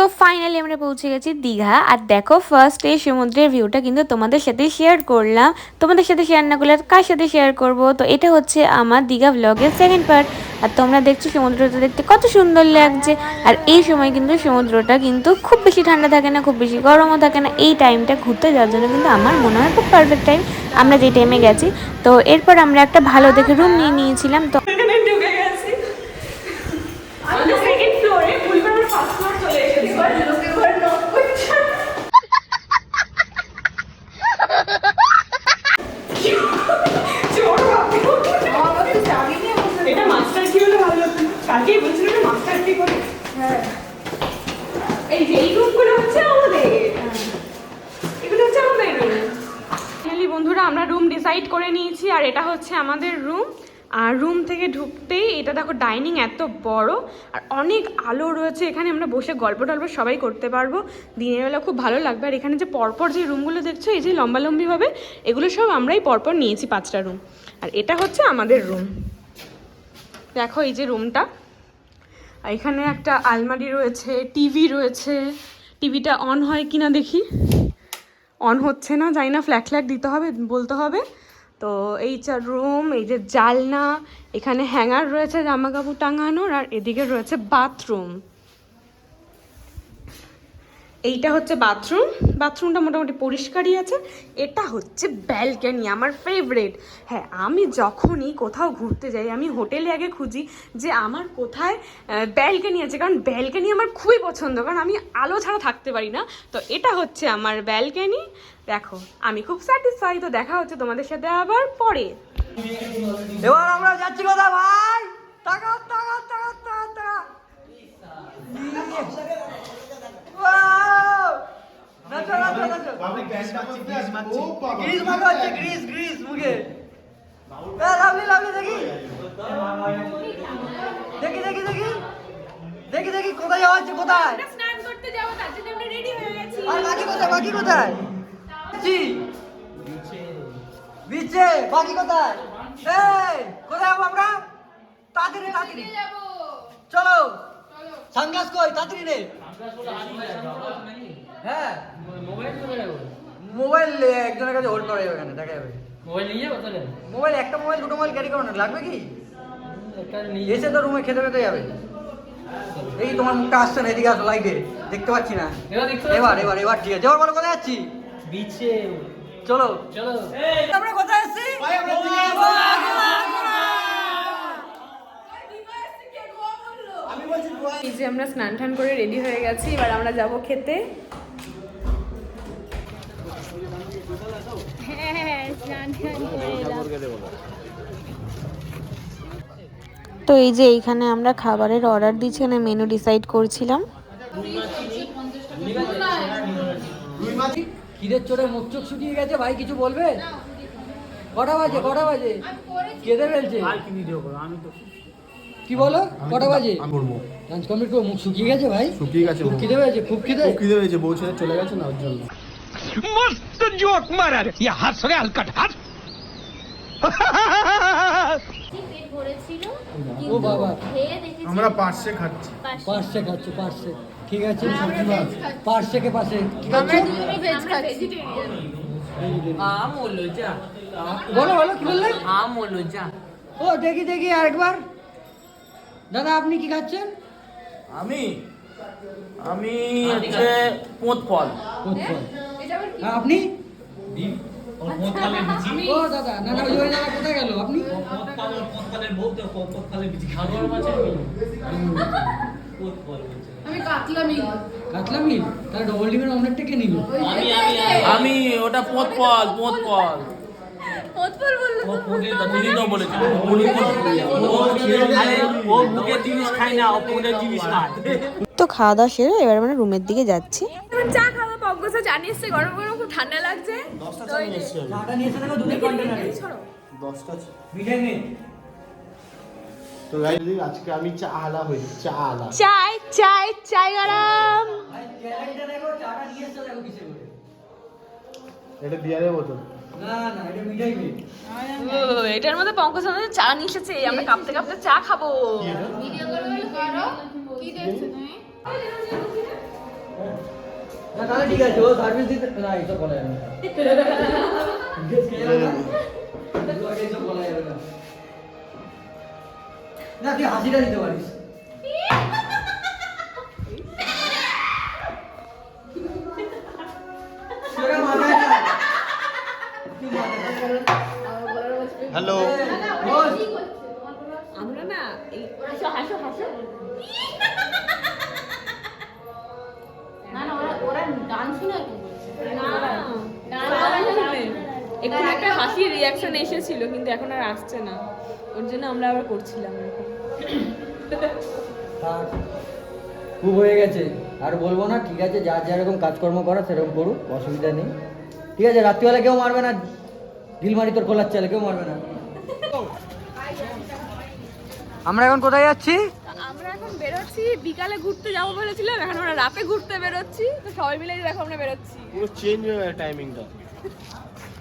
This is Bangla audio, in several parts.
সো ফাইনালি আমরা পৌঁছে গেছি দীঘা। আর দেখো ফার্স্ট এই সমুদ্রের ভিউটা কিন্তু তোমাদের সাথে শেয়ার করলাম। তোমাদের সাথে শেয়ার না করলে কার সাথে শেয়ার করব? তো এটা হচ্ছে আমার দীঘা ব্লগের সেকেন্ড পার্ট আর তোমরা দেখছ সমুদ্রটা দেখতে কত সুন্দর লাগছে। আর এই সময় কিন্তু সমুদ্রটা কিন্তু খুব বেশি ঠান্ডা থাকে না, খুব বেশি গরমও থাকে না। এই টাইমটা ঘুরতে যাওয়ার জন্য কিন্তু আমার মনে হয় খুব পারফেক্ট টাইম আমরা যে টাইমে গেছি, তো এরপর আমরা একটা ভালো দেখে রুম নিয়ে নিয়েছিলাম। তো এখানে ঢুকে গেছি আমাদের সেকেন্ড ফ্লোরে ভুলবার আমরা ফার্স্ট ফ্লোর চলে এসেছি লোকে ঘর নক করছে চোর ভাববে। এটা মাস্টার কি হলে ভালো হতো কালকেই বলছিল না মাস্টার কি করে এই যে এই রুমগুলো হচ্ছে আমাদের এগুলো হচ্ছে আমাদের রুম ফাইনালি বন্ধুরা আমরা রুম ডিসাইড করে নিয়েছি আর এটা হচ্ছে আমাদের রুম আর রুম থেকে ঢুকতেই এটা দেখো ডাইনিং এত বড়, আর অনেক আলো রয়েছে। এখানে আমরা বসে গল্প টল্প সবাই করতে পারব। দিনের বেলা খুব ভালো লাগবে। আর এখানে যে পরপর যে রুমগুলো দেখছ, এই যে লম্বা লম্বিভাবে এগুলো সব আমরাই পরপর নিয়েছি পাঁচটা রুম আর এটা হচ্ছে আমাদের রুম দেখো এই যে রুমটা আর এখানে একটা আলমারি রয়েছে টিভি রয়েছে। টিভিটা অন হয় কিনা দেখি। অন হচ্ছে না, জানি না ফ্ল্যাগ ফ্ল্যাগ দিতে হবে, বলতে হবে। তো এই চার রুম, এই যে জালনা, এখানে হ্যাঙ্গার রয়েছে জামা কাপড় টাঙানোর আর এদিকে রয়েছে বাথরুম। এইটা হচ্ছে বাথরুম বাথরুমটা মোটামুটি পরিষ্কারই আছে। এটা হচ্ছে ব্যালকানি আমার ফেভারেট হ্যাঁ আমি যখনই কোথাও ঘুরতে যাই, আমি হোটেলে আগে খুঁজি যে আমার কোথায় ব্যালকানি আছে। কারণ ব্যালকানি আমার খুবই পছন্দ, কারণ আমি আলো ছাড়া থাকতে পারি না। তো এটা হচ্ছে আমার ব্যালকানি দেখো, আমি খুব স্যাটিসফাই তো দেখা হচ্ছে তোমাদের সাথে আবার পরে। এবার আমরা যাচ্ছি কথা ভাই টাকা Wow! নাচো, নাচো, নাচো। গ্রিস মাখা হচ্ছে, গ্রিস, গ্রিস মুখে। এ, লাভলি, লাভলি, দেখি। দেখি, দেখি, দেখি। দেখি, দেখি, কোথায় যাওয়া হচ্ছে, কোথায়? স্নান করতে যাব তার জন্য আমরা রেডি হয়ে গেছি আর বাকি কোথায়, বাকি কোথায়? জি। বিচে, বাকি কোথায়? এই, কোথায় যাব আমরা? তাড়াতাড়ি, তাড়াতাড়ি। চলো সানগ্লাস কই তাড়াতাড়ি রে হ্যাঁ মোবাইল একজনের কাছে হোল্ড করা যাবে এখানে দেখা যাবে। মোবাইল নিয়ে যাব তাহলে? মোবাইল একটা মোবাইল দুটো মোবাইল ক্যারি করো না লাগবে কি? এসে তো রুমে খেতে খেতে যাবে। এই তোমার মুখটা আসছে না এদিকে আসো লাইটে দেখতে পাচ্ছি না। এবার এবার এবার এবার ঠিক আছে। এবার বলো কোথায় যাচ্ছি? বিচে। চলো। চলো। আমরা কোথায় আসছি। এই যে আমরা স্নান টান করে রেডি হয়ে গেছি এবার আমরা যাব খেতে। তো এই যে এইখানে আমরা খাবারের অর্ডার দিচ্ছি এখানে মেনু ডিসাইড করছিলাম। চোরে মুখ চোখ শুকিয়ে গেছে ভাই কিছু বলবে? কটা বাজে কটা বাজে? কেঁদে ফেলছে। কি বলো? কটা বাজে? কমপ্লিট করব। মুখ শুকিয়ে গেছে ভাই? শুকিয়ে গেছে খুব খিদে হয়েছে খুব খিদে? খিদে বউ চলে গেছে না ওর জন্য। মস্ত জোক মারার ইয়া হালকা হাস ও বাবা। আমরা পার্শ্বে খাচ্ছি। পার্সে খাচ্ছে পার্সে ঠিক আছে পার্সে কে পাশে আম হলো যা বলো বলো কি বললে? আম হলো যা ও দেখি দেখি আরেকবার। দাদা আপনি কি খাচ্ছেন? আমি? আমি হচ্ছে পোঁত ফল কোথায়? হ্যাঁ, আপনি? ও দাদা না না ওই ওই কোথায় গেল? আপনি? কাতলা মিল। তার ডবল ডিমের অমলেটটা কে নিল? আমি ওটা ফল পোঁত ফল বলল দিদি তো বলেছে উনি ও মুখে জিনিস খায় না ও ফোনের জিনিস খায়। তো খাওয়া দাওয়া সেরে এবার আমরা রুমের দিকে যাচ্ছি এখন চা খাব পঙ্কজা চা নিয়ে এসছে গরম গরম খুব ঠান্ডা লাগছে। তো এই যে- চাটা নিয়ে এসে দেখো দুধের কন্টেনারে ছড়ো। দশটা আছে। মিঠাই নেই তো আজকে আমি চা আলা হয়েছি চা আলা। চাই চাই চাই গরম। এটা বিয়ারের বোতল না না এটা মিঠাই নেই ও, এটার মধ্যে পঙ্কজ আমাদের চা নিয়ে এসেছে। আমরা কাঁপতে কাঁপতে চা খাব। ভিডিও করে করো। কি দেখছ তুমি? তাহলে ঠিক আছে ও সার্ভিস দিতে না এইসব বলা যাবে না। তোমাকে এইসব বলা যাবে না না তুই হাসিটা দিতে পারিস। না। না। হ্যালো। আমরা না এই হাসো হাসো। গান শুনে আর কি বলছে? না না, না, না, একটু একটা হাসির রিয়াকশন এসেছিল কিন্তু এখন আর আসছে না। ওর জন্য আমরা আবার করছিলাম এরকম। খুব হয়ে গেছে। আর বলব না ঠিক আছে যার যেরকম কাজকর্ম করা সেরকম করুক অসুবিধা নেই। ঠিক আছে রাত্রিবেলা কেউ মারবে না ঢিলমারি তোর খোলার চালে কেউ মারবে না। আমরা এখন কোথায় যাচ্ছি? বেরোচ্ছি বিকালে ঘুরতে যাব বলেছিলাম এখন আমরা রাতে ঘুরতে বেরোচ্ছি। তো সবাই মিলে দেখো আমরা বেরোচ্ছি। পুরো চেঞ্জ হয়ে গেছে টাইমিংটা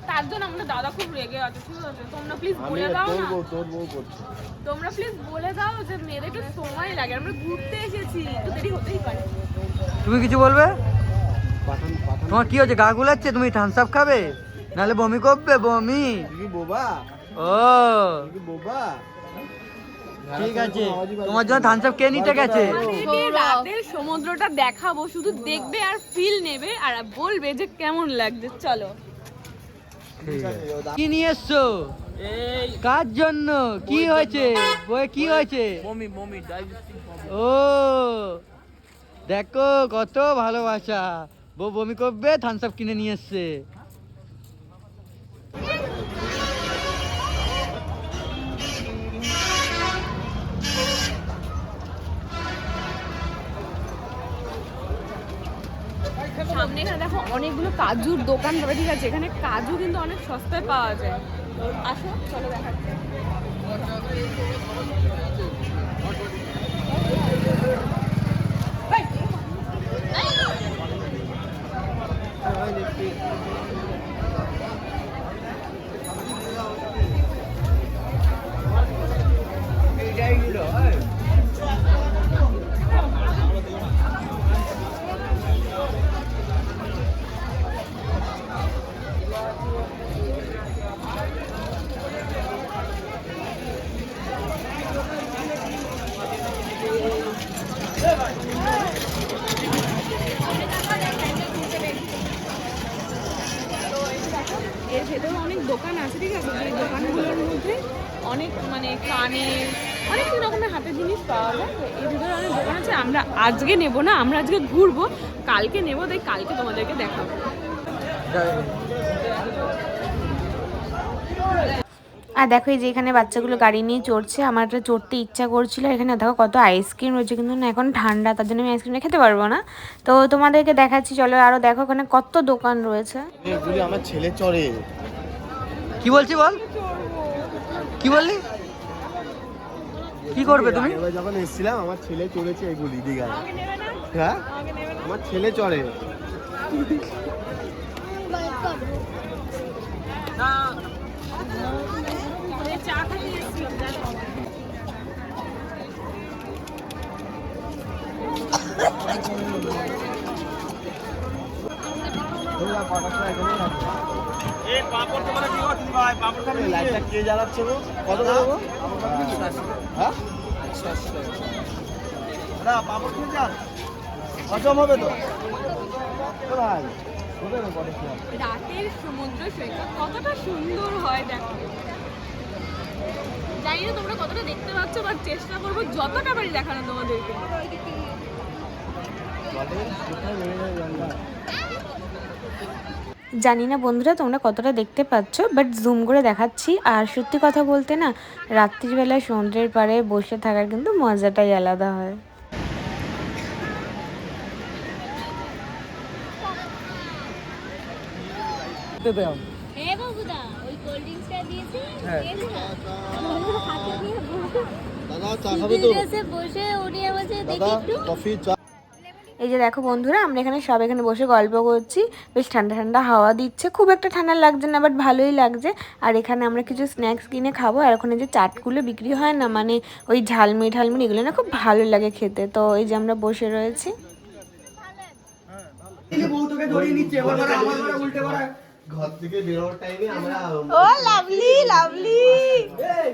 তার জন্য আমাদের দাদা খুব রেগে আছে ঠিক আছে? তোমরা প্লিজ বলে দাও তোর না। বউ তোর বউ করছে। তোমরা প্লিজ বলে দাও যে মেয়েদের একটু সময় লাগে আমরা ঘুরতে এসেছি একটু দেরি হতেই পারে। তুমি কিছু বলবে? তোমার কি হচ্ছে গা গুলাচ্ছে? তুমি থামস আপ খাবে? নাহলে বমি করবে বমি। বোবা? ও। বোবা? ঠিক আছে। তোমার জন্য থামস আপ কে নিতে গেছে? সমুদ্রটা দেখাবো শুধু দেখবে আর ফিল নেবে আর বলবে যে কেমন লাগছে। চলো। কি নিয়ে এসছো? কার জন্য? কি হয়েছে? বই কি হয়েছে? ও দেখো কত ভালোবাসা। বউ বমি করবে থামস আপ কিনে নিয়ে এসছে। সামনে এখানে দেখো অনেকগুলো কাজুর দোকান পাবে ঠিক আছে এখানে কাজু কিন্তু অনেক সস্তায় পাওয়া যায় আসো চলো দেখাচ্ছি এর অনেক দোকান আছে আমরা আজকে নেব না আমরা আজকে ঘুরবো কালকে নেব তাই কালকে তোমাদেরকে দেখাবো। আর দেখো এই যে এখানে বাচ্চাগুলো গাড়ি নিয়ে চড়ছে আমার একটা চড়তে ইচ্ছা করছিল এখানে দেখো কত আইসক্রিম রয়েছে কিন্তু না এখন ঠান্ডা তার জন্য আমি আইসক্রিমটা খেতে পারব না। তো তোমাদেরকে দেখাচ্ছি চলো আরও দেখো ওখানে কত দোকান রয়েছে। আমার ছেলে চড়ে। কি বলছি বল? কি বললি? কি করবে তুমি? যখন এসেছিলাম আমার ছেলে চড়েছে এগুলি দীঘায়। হ্যাঁ? আমার ছেলে চড়ে। চা খেতে এসেছিলাম দেখো লাইটটা কে জ্বালাচ্ছে গো? কত গো? হ্যাঁ? না পাপড় খেয়ে যান হজম হবে তো? ভাই। রাতের সমুদ্র সৈকত কতটা সুন্দর হয় দেখো। জানি না তোমরা কতটা দেখতে পাচ্ছ বাট চেষ্টা করব যতটা পারি দেখানো তোমাদেরকে। জানি না বন্ধুরা তোমরা কতটা দেখতে পাচ্ছ বাট জুম করে দেখাচ্ছি। আর সত্যি কথা বলতে না রাত্রিবেলায় সমুদ্রের পাড়ে বসে থাকার কিন্তু মজাটাই আলাদা হয়। হ্যাঁ হ্যাঁ। দাদা চা খাবে তো? বসে উনি বলছে দেখি একটু। কফি চা এই যে দেখো বন্ধুরা আমরা এখানে সব এখানে বসে গল্প করছি। বেশ ঠান্ডা ঠান্ডা হাওয়া দিচ্ছে। খুব একটা ঠান্ডা লাগছে না বাট ভালোই লাগছে। আর এখানে আমরা কিছু স্ন্যাক্স কিনে খাব। আর ওখানে যে চাটগুলো বিক্রি হয় না মানে ওই ঝালমুড়ি ঠালমুড়ি এগুলো না খুব ভালো লাগে খেতে। তো এই যে আমরা বসে রয়েছি। ঘর থেকে বেরোনোর টাইমে আমরা ও লাভলি লাভলি এই